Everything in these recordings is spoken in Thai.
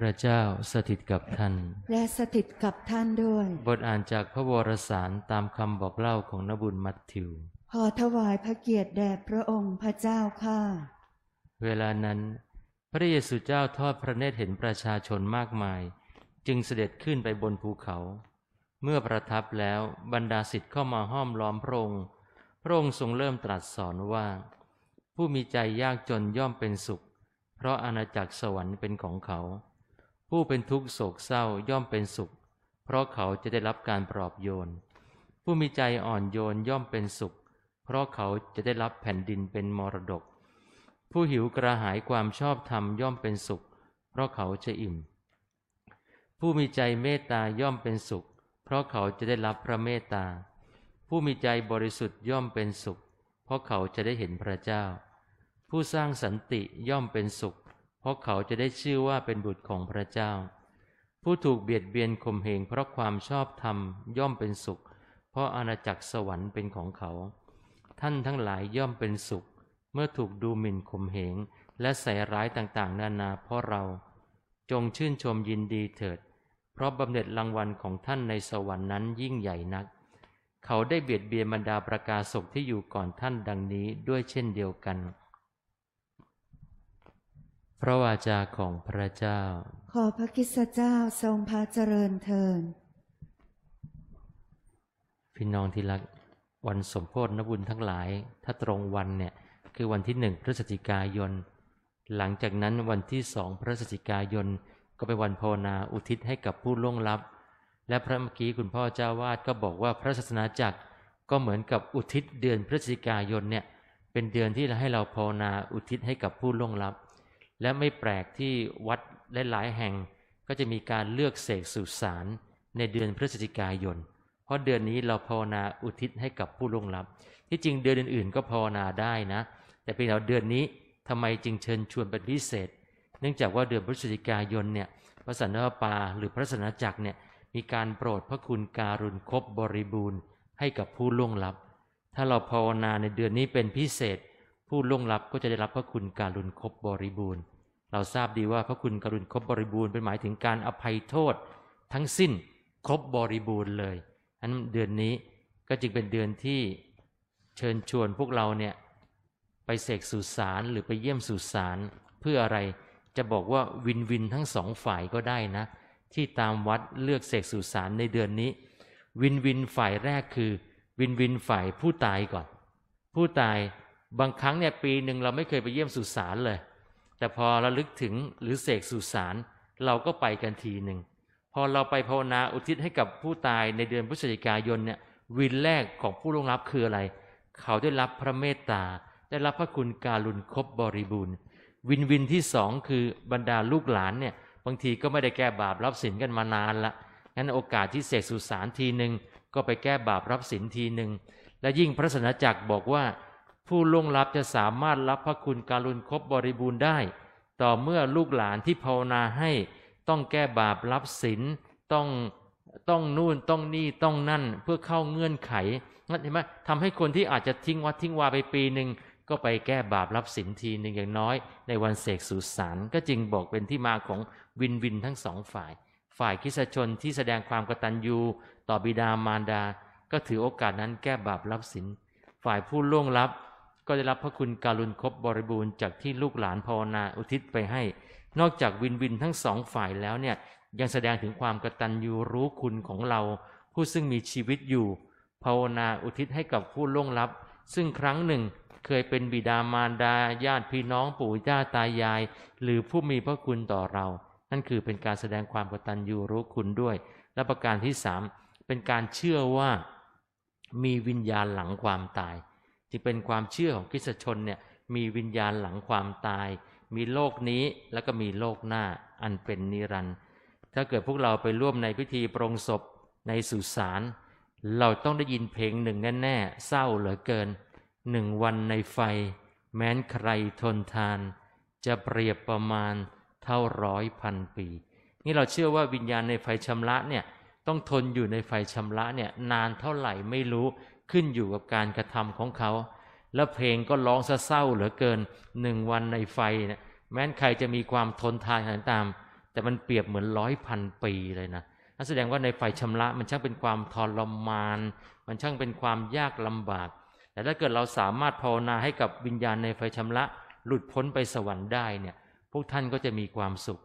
พระเจ้าสถิตกับท่าน และสถิตกับท่านด้วย บทอ่านจากพระวรสารตามคำบอกเล่าของนบุญมัทธิว ขอถวายพระเกียรติแด่พระองค์พระเจ้าข้าเวลานั้น พระเยซูเจ้าทอดพระเนตรเห็นประชาชนมากมาย จึงเสด็จขึ้นไปบนภูเขา เมื่อประทับแล้วบรรดาศิษย์เข้ามาห้อมล้อมพระองค์ พระองค์ทรงเริ่มตรัสสอนว่า ผู้มีใจยากจนย่อมเป็นสุข เพราะอาณาจักรสวรรค์เป็นของเขา ผู้เป็นทุกข์โศกเศร้าย่อมเป็นสุข เพราะเขาจะได้รับการปลอบโยน ผู้มีใจอ่อนโยนย่อมเป็นสุข เพราะเขาจะได้รับแผ่นดินเป็นมรดก ผู้หิวกระหายความชอบธรรมย่อมเป็นสุข เพราะเขาจะอิ่ม ผู้มีใจเมตตาย่อมเป็นสุข เพราะเขาจะได้รับพระเมตตา ผู้มีใจบริสุทธิ์ย่อมเป็นสุข เพราะเขาจะได้เห็นพระเจ้า ผู้สร้างสันติย่อมเป็นสุข เพราะเขาจะได้ชื่อว่าเป็นบุตรของพระเจ้า ผู้ถูกเบียดเบียนข่มเหงเพราะความชอบธรรมย่อมเป็นสุข เพราะอาณาจักรสวรรค์เป็นของเขา ท่านทั้งหลายย่อมเป็นสุข เมื่อถูกดูหมิ่นข่มเหงและใส่ร้ายต่างๆ นานาเพราะเรา จงชื่นชมยินดีเถิด เพราะบำเหน็จรางวัลของท่านในสวรรค์นั้นยิ่งใหญ่นัก เขาได้เบียดเบียนบรรดาประกาศกที่อยู่ก่อนท่านดังนี้ด้วยเช่นเดียวกัน พระวาจาของพระเจ้า ขอพระคริสตเจ้าทรงพระเจริญเทินพี่น้องที่รักวันสมโพธินบุญทั้งหลาย ถ้าตรงวันเนี่ยคือวันที่หนึ่งพฤศจิกายน หลังจากนั้นวันที่สองพฤศจิกายน ก็เป็นวันภาวนาอุทิศให้กับผู้ล่วงลับ และพระเมื่อกี้คุณพ่อเจ้าวาดก็บอกว่าพระศาสนาจักรก็เหมือนกับอุทิศเดือนพฤศจิกายนเนี่ยเป็นเดือนที่ให้เราภาวนาอุทิศให้กับผู้ล่วงลับ และไม่แปลกที่วัดหลายๆแห่ง ก็จะมีการเลือกเสกสุสานในเดือนพฤศจิกายน เพราะเดือนนี้เราภาวนาอุทิศให้กับผู้ล่วงลับ ที่จริงเดือนอื่นๆ ก็ภาวนาได้นะ แต่เพียงแต่ว่าเดือนนี้ทำไมจึงเชิญชวนเป็นพิเศษ เนื่องจากว่าเดือนพฤศจิกายนเนี่ยพระสันตปาหรือพระสนจักรเนี่ยมีการโปรดพระคุณการุณครบบริบูรณ์ให้กับผู้ล่วงลับ ถ้าเราภาวนาในเดือนนี้เป็นพิเศษ ผู้ล่วงลับก็จะได้รับพระคุณการุณครบบริบูรณ์ เราทราบดีว่าพระคุณการุณครบบริบูรณ์เป็นหมายถึงการอภัยโทษ ทั้งสิ้นครบบริบูรณ์เลยอันนั้นเดือนนี้ก็จึงเป็นเดือนที่เชิญชวนพวกเราเนี่ยไปเสกสุสานหรือไปเยี่ยมสุสานเพื่ออะไรจะบอกว่าวินวินทั้งสองฝ่ายก็ได้นะ ที่ตามวัดเลือกเสกสุสานในเดือนนี้ วินวินฝ่ายแรกคือ วินวินฝ่ายผู้ตายก่อน ผู้ตาย บางครั้งเนี่ยปีหนึ่งเราไม่เคยไปเยี่ยมสุสานเลย แต่พอระลึกถึงหรือเสกสุสานเราก็ไปกันทีหนึ่งพอเราไปภาวนาอุทิศให้กับผู้ตายในเดือนพฤศจิกายนเนี่ยวินแรกของผู้ล่วงลับคืออะไร เขาได้รับพระเมตตา ได้รับพระคุณการุณครบบริบูรณ์ วินวินที่สองคือบรรดาลูกหลานเนี่ยบางทีก็ไม่ได้แก้บาปรับสินกันมานานละงั้นโอกาสที่เสกสุสานทีหนึ่งก็ไปแก้บาปรับสินทีหนึ่งและยิ่งพระสนจักรบอกว่า ผู้ล่วงลับจะสามารถรับพระคุณการุณครบบริบูรณ์ได้ ต่อเมื่อลูกหลานที่ภาวนาให้ ต้องแก้บาปรับสินต้องต้องนู่นต้องนี่ต้องนั่นเพื่อเข้าเงื่อนไขนั่นเห็นไหมทำให้คนที่อาจจะทิ้งวัดทิ้งวาไปปีหนึ่งก็ไปแก้บาปรับสินทีหนึ่งอย่างน้อย ในวันเสกสุสานก็จึงบอกเป็นที่มาของวินวินทั้งสองฝ่าย ฝ่ายคิสชนที่แสดงความกตัญญูต่อบิดามารดา ก็ถือโอกาสนั้นแก้บาปรับสินฝ่ายผู้ล่วงลับ ก็ได้รับพระคุณการุณครบบริบูรณ์จากที่ลูกหลานภาวนาอุทิศไปให้ นอกจากวินวินทั้งสองฝ่ายแล้วเนี่ยยังแสดงถึงความกตัญญูรู้คุณของเรา ผู้ซึ่งมีชีวิตอยู่ ภาวนาอุทิศให้กับผู้ล่วงลับ ซึ่งครั้งหนึ่งเคยเป็นบิดามารดาญาติพี่น้องปู่ย่าตายาย หรือผู้มีพระคุณต่อเรา นั่นคือเป็นการแสดงความกตัญญูรู้คุณด้วย และประการที่สามเป็นการเชื่อว่ามีวิญญาณหลังความตาย ที่เป็นความเชื่อของคริสตชนเนี่ยมีวิญญาณหลังความตาย มีโลกนี้แล้วก็มีโลกหน้าอันเป็นนิรันดร์ถ้าเกิดพวกเราไปร่วมในพิธีปรงศพในสุสานเราต้องได้ยินเพลงหนึ่งแน่ๆเศร้าเหลือเกินหนึ่งวันในไฟ แม้นใครทนทาน จะเปรียบประมาณเท่าร้อยพันปี นี่เราเชื่อว่าวิญญาณในไฟชำระเนี่ยต้องทนอยู่ในไฟชำระเนี่ยนานเท่าไหร่ไม่รู้ ขึ้นอยู่กับการกระทำของเขา แล้วเพลงก็ร้องซะเศร้าเหลือเกินหนึ่งวันในไฟเนี่ยแม้นใครจะมีความทนทานขนาดตาม แต่มันเปรียบเหมือนร้อยพันปีเลยนะนั่นแสดงว่าในไฟชำระมันช่างเป็นความทรมาน มันช่างเป็นความยากลำบาก แต่ถ้าเกิดเราสามารถภาวนาให้กับวิญญาณในไฟชำระ หลุดพ้นไปสวรรค์ได้เนี่ยพวกท่านก็จะมีความสุข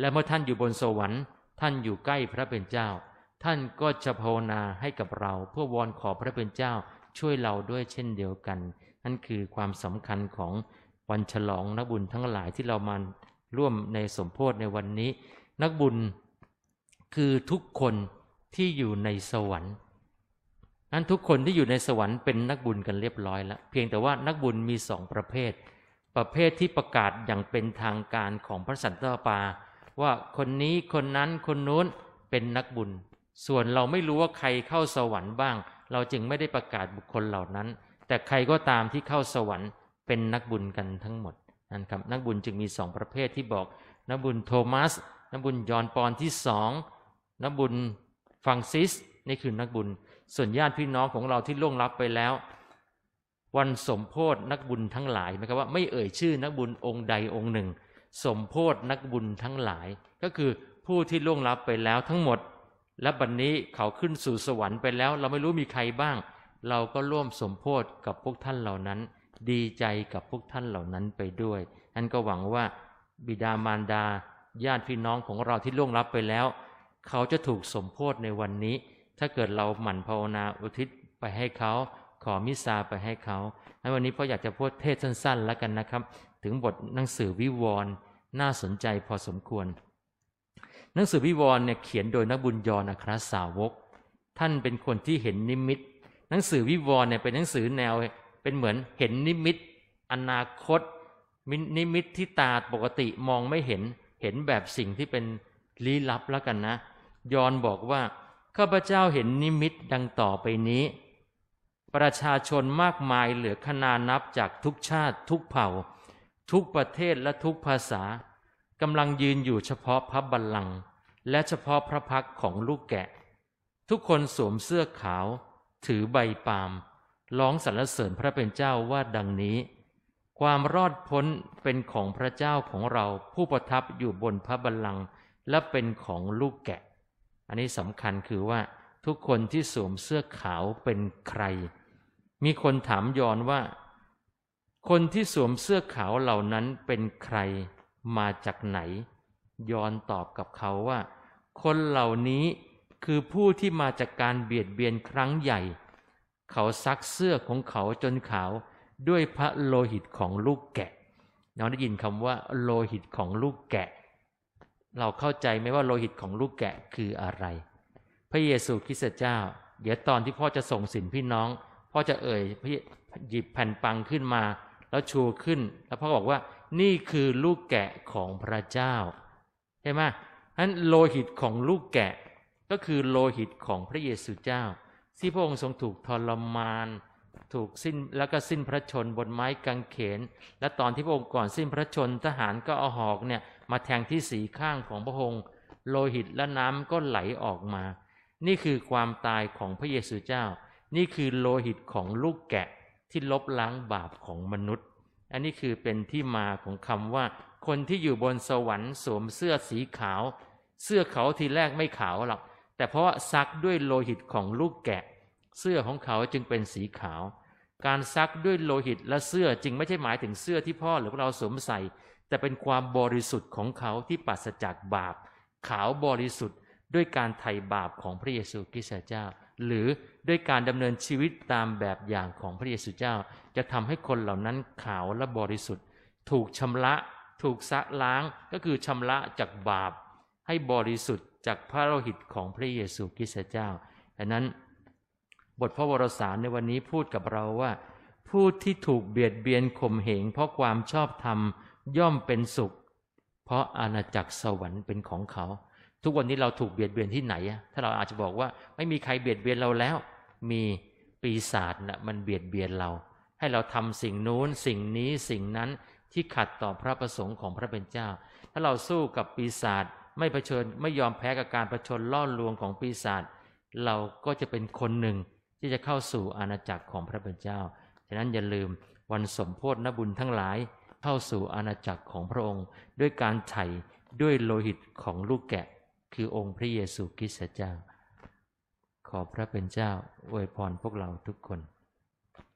และเมื่อท่านอยู่บนสวรรค์ ท่านอยู่ใกล้พระเป็นเจ้า ท่านก็จะภาวนาให้กับเรา เพื่อวอนขอพระเป็นเจ้าช่วยเราด้วยเช่นเดียวกัน นั่นคือความสำคัญของวันฉลองนักบุญทั้งหลายที่เรามาร่วมในสมโพธิในวันนี้ นักบุญคือทุกคนที่อยู่ในสวรรค์นั้นทุกคนที่อยู่ในสวรรค์เป็นนักบุญกันเรียบร้อยแล้ว เพียงแต่ว่านักบุญมีสองประเภท ประเภทที่ประกาศอย่างเป็นทางการของพระสันตะปา ว่าคนนี้คนนั้นคนนู้นเป็นนักบุญ ส่วนเราไม่รู้ว่าใครเข้าสวรรค์บ้าง เราจึงไม่ได้ประกาศบุคคลเหล่านั้น แต่ใครก็ตามที่เข้าสวรรค์เป็นนักบุญกันทั้งหมดนั่นครับนักบุญจึงมีสองประเภทที่บอกนักบุญโทมัสนักบุญยอนปอนที่สองนักบุญฟังซิสนี่คือนักบุญ ส่วนญาติพี่น้องของเราที่ล่วงลับไปแล้ว วันสมโพธนักบุญทั้งหลายหมายความว่าไม่เอ่ยชื่อนักบุญองค์ใดองค์หนึ่ง สมโพธนักบุญทั้งหลาย ก็คือผู้ที่ล่วงลับไปแล้วทั้งหมด และบัดนนี้เขาขึ้นสู่สวรรค์ไปแล้ว เราไม่รู้มีใครบ้าง เราก็ร่วมสมโพธกับพวกท่านเหล่านั้น ดีใจกับพวกท่านเหล่านั้นไปด้วยนั่นก็หวังว่าบิดามารดา ญาติพี่น้องของเราที่ล่วงลับไปแล้ว เขาจะถูกสมโพธในวันนี้ ถ้าเกิดเราหมั่นภาวนาอุทิศไปให้เขา ขอมิสาไปให้เขาในวันนี้พ่ออยากจะพูดเทศสั้นๆแล้วกันนะครับ ถึงบทหนังสือวิวรณ์น่าสนใจพอสมควร หนังสือวิวรณ์เนี่ยเขียนโดยนักบุญยอนอัครสาวก ท่านเป็นคนที่เห็นนิมิต หนังสือวิวรณ์เนี่ยเป็นหนังสือแนวเป็นเหมือนเห็นนิมิต อนาคตนิมิตที่ตาปกติมองไม่เห็นเห็นแบบสิ่งที่เป็นลี้ลับแล้วกันนะ ยอนบอกว่าข้าพเจ้าเห็นนิมิตดังต่อไปนี้ ประชาชนมากมายเหลือขนานับจากทุกชาติ ทุกเผ่า ทุกประเทศและทุกภาษา กำลังยืนอยู่เฉพาะพระบัลลังก์และเฉพาะพระพักของลูกแกะ ทุกคนสวมเสื้อขาว ถือใบปาล์มร้องสรรเสริญพระเป็นเจ้าว่าดังนี้ ความรอดพ้นเป็นของพระเจ้าของเราผู้ประทับอยู่บนพระบัลลังก์และเป็นของลูกแกะ อันนี้สำคัญคือว่าทุกคนที่สวมเสื้อขาวเป็นใคร มีคนถามยอนว่า คนที่สวมเสื้อขาวเหล่านั้นเป็นใคร มาจากไหนยอนตอบกับเขาว่า คนเหล่านี้คือผู้ที่มาจากการเบียดเบียนครั้งใหญ่ เขาซักเสื้อของเขาจนขาวด้วยพระโลหิตของลูกแกะเราได้ยินคำว่า โลหิตของลูกแกะ เราเข้าใจไหมว่าโลหิตของลูกแกะคืออะไร พระเยซูคริสต์เจ้า เดี๋ยวตอนที่พ่อจะส่งสินพี่น้อง พ่อจะเอ่ยหยิบแผ่นปังขึ้นมา แล้วชูขึ้น แล้วพ่อบอกว่า นี่คือลูกแกะของพระเจ้าใช่ไหมนั้นโลหิตของลูกแกะก็คือโลหิตของพระเยซูเจ้า ที่พระองค์ทรงถูกทรมาน ถูกสิ้นแล้วก็สิ้นพระชนบนไม้กางเขน และตอนที่พระองค์ก่อนสิ้นพระชนทหารก็เอาหอกเนี่ยมาแทงที่สีข้างของพระองค์ โลหิตและน้ำก็ไหลออกมา นี่คือความตายของพระเยซูเจ้า นี่คือโลหิตของลูกแกะที่ลบล้างบาปของมนุษย์ อันนี้คือเป็นที่มาของคำว่า คนที่อยู่บนสวรรค์สวมเสื้อสีขาว เสื้อเขาทีแรกไม่ขาวหรอกแต่เพราะว่าซักด้วยโลหิตของลูกแกะ เสื้อของเขาจึงเป็นสีขาว การซักด้วยโลหิตและเสื้อจึงไม่ใช่หมายถึงเสื้อที่พ่อหรือเราสวมใส่ แต่เป็นความบริสุทธิ์ของเขาที่ปราศจากบาป ขาวบริสุทธิ์ด้วยการไถ่บาปของพระเยซูคริสต์เจ้า หรือด้วยการดำเนินชีวิตตามแบบอย่างของพระเยซูเจ้า จะทำให้คนเหล่านั้นขาวและบริสุทธิ์ ถูกชำระ ถูกสะล้างก็คือชำระจากบาป ให้บริสุทธิ์จากพระโลหิตของพระเยซูคริสต์เจ้าดังนั้น บทพระวรสารในวันนี้พูดกับเราว่า ผู้ที่ถูกเบียดเบียนข่มเหง เพราะความชอบธรรมย่อมเป็นสุข เพราะอาณาจักรสวรรค์เป็นของเขา ทุกวันนี้เราถูกเบียดเบียนที่ไหนอะถ้าเราอาจจะบอกว่าไม่มีใครเบียดเบียนเราแล้ว มีปีศาจนะมันเบียดเบียนเรา ให้เราทำสิ่งนู้นสิ่งนี้สิ่งนั้นที่ขัดต่อพระประสงค์ของพระเป็นเจ้า ถ้าเราสู้กับปีศาจไม่เผชิญไม่ยอมแพ้กับการประชนล่อลวงของปีศาจเราก็จะเป็นคนหนึ่งที่จะเข้าสู่อาณาจักรของพระเป็นเจ้า ฉะนั้นอย่าลืมวันสมโพธนบุญทั้งหลายเข้าสู่อาณาจักรของพระองค์ ด้วยการไถ่ด้วยโลหิตของลูกแกะ คือองค์พระเยซูคริสต์เจ้า ขอพระเป็นเจ้าอวยพรพวกเราทุกคน